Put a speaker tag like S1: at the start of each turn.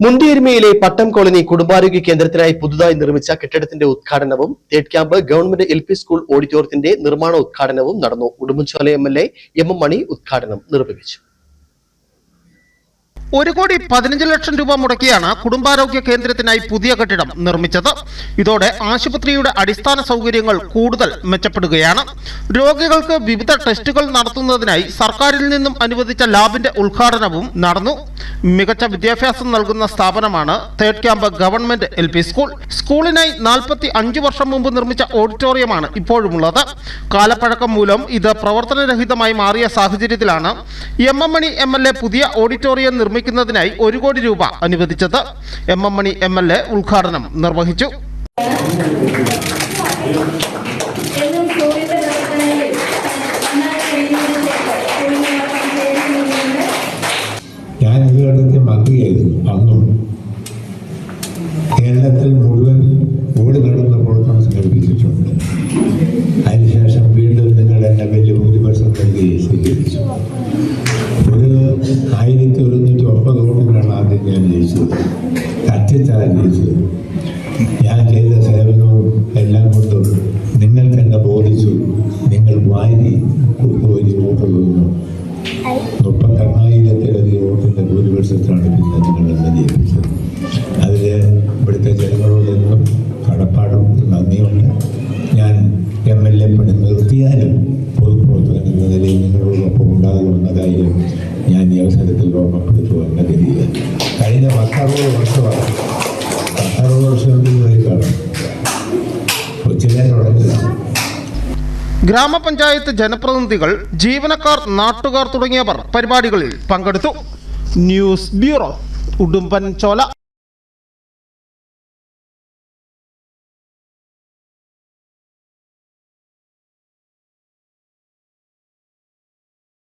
S1: മുണ്ടിയെരുമയിലെ പട്ടം colony കുടുംബാരോഗ്യ കേന്ദ്രത്തിനായി പുതുതായി നിർമ്മിച്ച കെട്ടിടത്തിന്റെ ഉദ്ഘാടനവും തേഡ് camp government L P school ഓഡിറ്റോറിയത്തിന്റെ നിർമ്മാണ ഉദ്ഘാടനവും നടന്നു. Udumbanchola M L A M M Mani ഉദ്ഘാടനം നിർവഹിച്ചു.
S2: ഒരു കോടി പതിനഞ്ച് ലക്ഷം രൂപ മുടക്കിയാണ് കുടുംബാരോഗ്യ കേന്ദ്രത്തിനായി പുതിയ കെട്ടിടം നിർമ്മിച്ചത്. ഇതോടെ ആശുപത്രിയുടെ അടിസ്ഥാന സൗകര്യങ്ങൾ കൂടുതൽ മെച്ചപ്പെടുകയാണ്. രോഗികൾക്ക് വിവിധ ടെസ്റ്റുകൾ നടത്തുന്നതിനായി സർക്കാരിൽ നിന്നും അനുവദിച്ച ലാബിന്റെ ഉദ്ഘാടനവും നടന്നു. മികച്ച വിദ്യാഭ്യാസം നൽകുന്ന സ്ഥാപനമാണ് third camp government L P school. സ്കൂളിനായി നാൽപ്പത്തി അഞ്ച് വർഷം മുമ്പ് നിർമ്മിച്ച ഓഡിറ്റോറിയമാണ് ഇപ്പോഴുമുള്ളത്. കാലപ്പഴക്കം മൂലം ഇത് പ്രവർത്തനരഹിതമായി മാറിയ സാഹചര്യത്തിലാണ് M M Mani M L A പുതിയ ഓഡിറ്റോറിയം നിർമ്മിക്കുന്നതിനായി ഒരു കോടി രൂപ അനുവദിച്ചത് M M Mani M L A ഉദ്ഘാടനം നിർവഹിച്ചു.
S3: ഞാൻ ഈ മന്ത്രിയായിരുന്നു അന്നും കേരളത്തിൽ മുഴുവൻ ഓടി നടന്ന പ്രവർത്തനം സംഘടിപ്പിച്ചിട്ടുണ്ട്. അതിനുശേഷം വീണ്ടും നിങ്ങൾ എന്നെ വലിയ ഭൂരിപക്ഷം സ്വീകരിച്ചു. ഒരു ആയിരത്തി കത്തിച്ചാണ് ചെയ്തു ഞാൻ ചെയ്ത സേവനവും എല്ലാം കൊണ്ടും നിങ്ങൾക്ക് എന്നെ ബോധിച്ചു. നിങ്ങൾ വാരി വലിയ വോട്ട് തോന്നുന്നു മുപ്പത്തെണ്ണായിരത്തിലധികം വോട്ടിന്റെ ഭൂരിപക്ഷത്തിലാണ് പിന്നെ നിങ്ങൾ എന്നെ ജയിപ്പിച്ചത്. അതിൽ ഇവിടുത്തെ ജനങ്ങളോടെന്നും കടപ്പാടും നന്ദിയുണ്ട്. ഞാൻ എം എൽ എ പണി നിർത്തിയാലും പൊതുപ്രവർത്തകൻ എന്ന നിലയിൽ നിങ്ങളോടൊപ്പം ഉണ്ടാകുമെന്ന കാര്യം ഞാൻ ഈ അവസരത്തിൽ ഓർമ്മപ്പെടുത്തുവാൻ കരുതിയത് കഴിഞ്ഞ പത്തറുപത് വർഷമാണ് പത്തറുപത് തുടങ്ങിയതാണ്
S2: ഗ്രാമപഞ്ചായത്ത് ജനപ്രതിനിധികൾ ജീവനക്കാർ നാട്ടുകാർ തുടങ്ങിയവർ പരിപാടികളിൽ പങ്കെടുത്തു. ന്യൂസ് ബ്യൂറോ ഉടുമ്പൻ ചോല